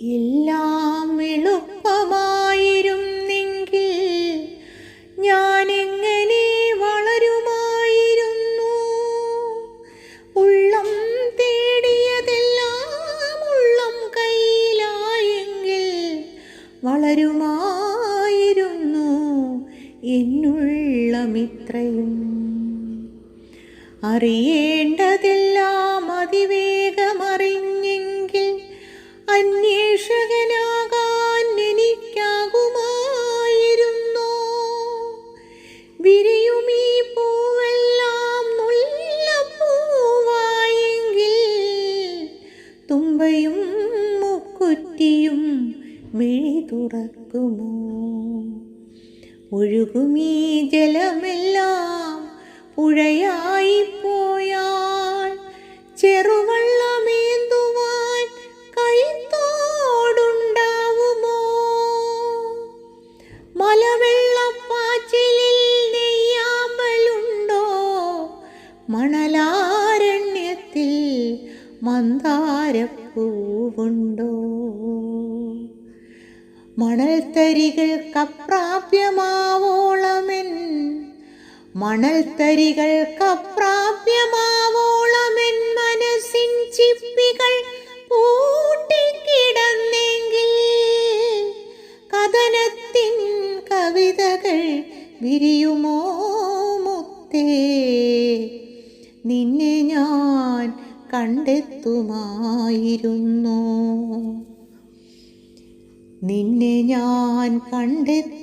എല്ലാം എളുപ്പമായിരുന്നെങ്കിൽ ഞാൻ എങ്ങനെ വളരുമായിരുന്നു? ഉള്ളം തേടിയതെല്ലാം ഉള്ളം കയ്യിലായെങ്കിൽ വളരുമായിരുന്നു എന്നുള്ളമിത്രയും. അറിയേണ്ടതെല്ലാം മിഴി തുറക്കുമോ ഒഴുകുമീ ജലമെല്ലാം പുഴയായി പോയാൽ ചെറുവള്ളമേന്തുവാൻ കൈത്തോടുണ്ടാവുമോ? മലവെള്ളപ്പാച്ചിലിൽ നെയ്യാമ്പലുണ്ടോ? മണലാരണ്യത്തിൽ മന്ദാരപ്പൂവുണ്ടോ? മണൽത്തരികൾക്കപ്രാപ്യമാവോളമെൻ മണൽത്തരികൾക്കപ്രാപ്യമാവോളമെൻ മനസ്സിൻ ചിപ്പികൾ പൂട്ടിക്കിടന്നെങ്കിൽ കഥനത്തിൻ കവിതകൾ വിരിയുമോ മുത്തേ. നിന്നെ ഞാൻ കണ്ടെത്തുമായിരുന്നു. നിന്നെ ഞാൻ കണ്ടെത്തുമായിരുന്നു.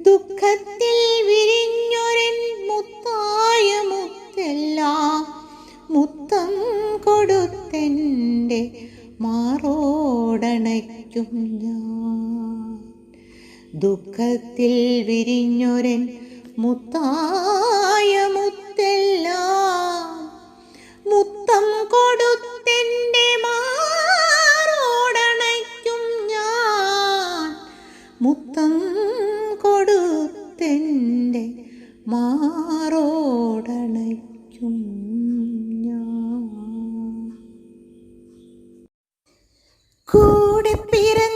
ദുഃഖത്തിൽ വിരിഞ്ഞൊരൻ മുത്തായ മുത്തെല്ലാം മുത്തം കൊടുത്തെന്റെ മാറോടണയ്ക്കും ഞാൻ. ദുഃഖത്തിൽ വിരിഞ്ഞൊരൻ മുത്തായ മാറോടണയ്ക്കും ഞാൻ? കൂടെ പിറന്നില്ലേലും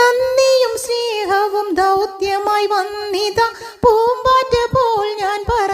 നന്ദിയും സ്നേഹവും ദൗത്യമായി വന്നിത. പൂമ്പാറ്റ പോൽ ഞാൻ പറ